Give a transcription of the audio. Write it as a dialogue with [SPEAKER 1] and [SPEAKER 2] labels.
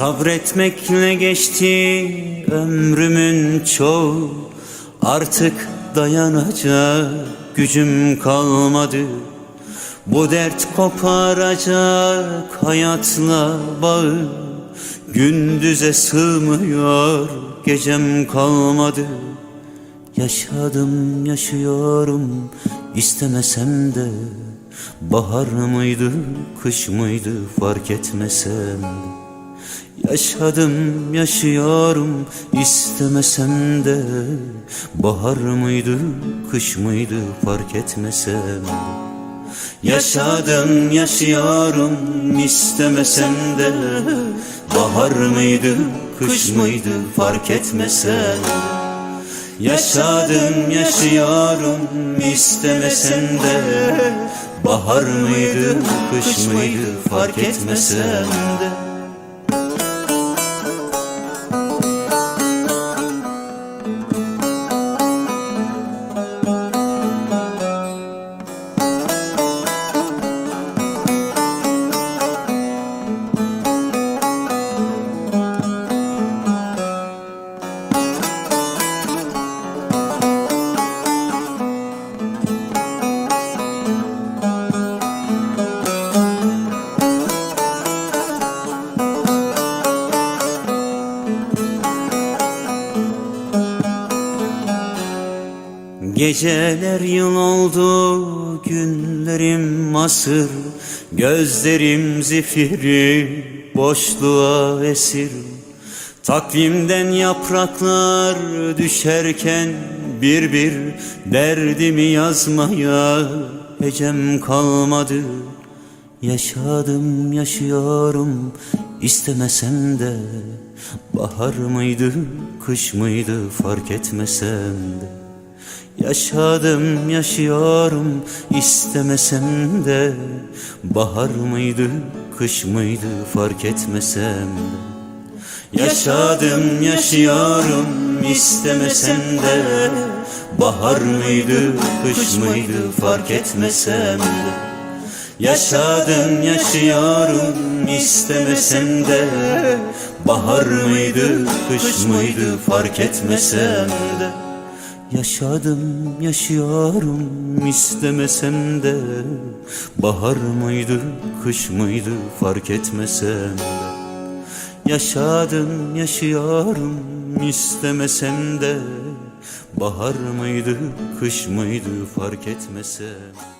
[SPEAKER 1] Sabretmekle geçti? Ömrümün çoğu Artık dayanacak gücüm kalmadı. Bu dert koparacak hayatla bağı Gündüze sığmıyor gecem kalmadı. Yaşadım yaşıyorum istemesem de Bahar mıydı kış mıydı fark etmesem de Yaşadım yaşıyorum istemesem de Bahar mıydı kış mıydı fark etmesem. De Yaşadım yaşıyorum istemesem de Bahar mıydı kış mıydı fark etmesem. Yaşadım yaşıyorum istemesem de Bahar mıydı kış mıydı fark etmesem de Geceler yıl oldu, günlerim asır. Gözlerim zifiri, boşluğa esir. Takvimden yapraklar düşerken bir bir Derdimi yazmaya hecem kalmadı. Yaşadım yaşıyorum istemesem de Bahar mıydı kış mıydı fark etmesem de Yaşadım yaşıyorum istemesem de. Bahar mıydı kış mıydı fark etmesem de. Yaşadım yaşıyorum istemesem de. Bahar mıydı kış mıydı fark etmesem de. Yaşadım yaşıyorum istemesem de. Bahar mıydı kış mıydı fark etmesem de Yaşadım yaşıyorum istemesem de. Bahar mıydı kış mıydı fark etmesem de. Yaşadım yaşıyorum istemesem de. Bahar mıydı kış mıydı fark etmesem